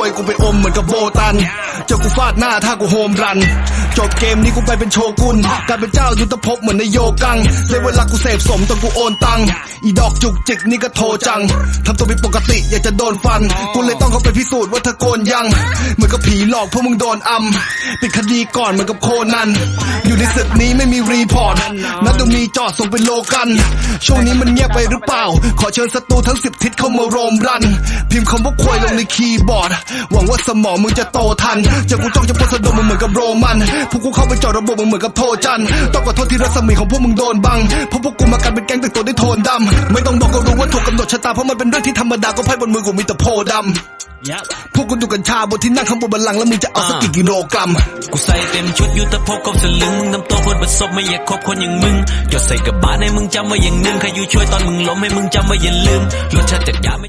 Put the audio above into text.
วยกูไปอมเหมือนกับโบตัน เจอกูฟาดหน้าถ้ากูโฮมรัน จบเกมนี้กูไปเป็นโชกุนกลายเป็นเจ้ายุทธภพเหมือนในโยกังเสียเวลากูเสพสมจนกูโอนตังค์อีดอกจุกจิกนี่ก็โทรจัง ทำตัวเป็นปกติอยากจะโดนฟัน กูเลยต้องเข้าไปพิสูจน์ว่าเธอโกนยัง เหมือนกับผีหลอกพวกมึงโดนอำปิดคดีก่อนเหมือนกับโคนัน อยู่ในศึกนี้ไม่มีรีพอร์ตนัดต้องมีจอดส่งเป็นโลกัน ช่วงนี้มันเงียบไปหรือเปล่า ขอเชิญศัตรูทั้งสิบทิศเข้ามาโรมรันพิมพ์ คำว่าควยลงในคีย์บอร์ด หวังว่าสมองมึงจะโตทันจอกูจ้องจะพสดมมึงเหมือนกับโรมัน พวกกูเข้าไปจอดระบบมึงเหมือนกับโทจัน ต้องขอโทษที่รัศมีของพวกมึงโดนบัง เพราะพวกกูมากันเป็นแก๊งแต่งตัวด้วยโทนดำ ไม่ต้องบอกก็รู้ว่าถูกกำหนดชะตาเพราะมันเป็นเรื่องที่ธรรมดาก็ไพ่บนมือกูมีแต่โพดำ พวกกูดูกัญชาบนที่นั่งข้างบนบัลลังก์แล้วมึงจะเอาสักกี่กิโลกรัม กูใส่เต็มชุดยุทธภพกบสลึงมึงทำตัวโคตรบัดซบไม่อยากคบคนอย่างมึงหยดใส่กับบาสให้มึงจำไว้อย่างหนึ่งใครอยู่ช่วยตอนมึงล้มให้มึงจำไว้อย่าลืมรสชาติจัดยาไม่